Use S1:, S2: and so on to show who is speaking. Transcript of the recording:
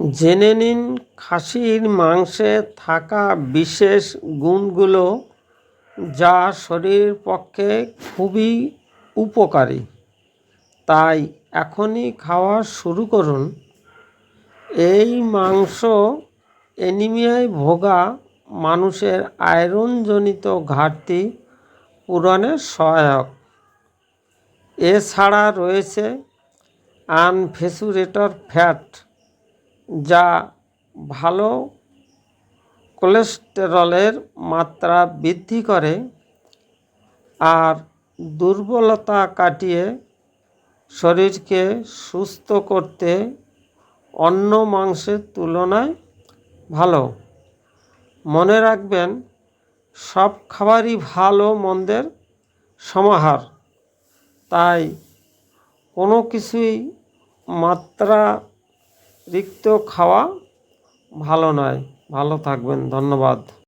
S1: জেনে নিন, খাসির মাংসে থাকা বিশেষ গুণগুলো যা শরীরের পক্ষে খুবই উপকারী। তাই এখনই খাওয়া শুরু করুন। এই মাংস অ্যানিমিয়ায় ভোগা মানুষের আয়রনজনিত ঘাটতি পূরণে সহায়ক। এছাড়া রয়েছে আনফেসুরেটর ফ্যাট যা ভালো কোলেস্টেরলের মাত্রা বৃদ্ধি করে আর দুর্বলতা কাটিয়ে শরীরকে সুস্থ করতে অন্য মাংসের তুলনায় ভালো। মনে রাখবেন, সব খাবারই ভালো মন্দের সমাহার। তাই কোনো কিছুই মাত্রারিক্ত খাওয়া ভালো নয়। ভালো থাকবেন ধন্যবাদ।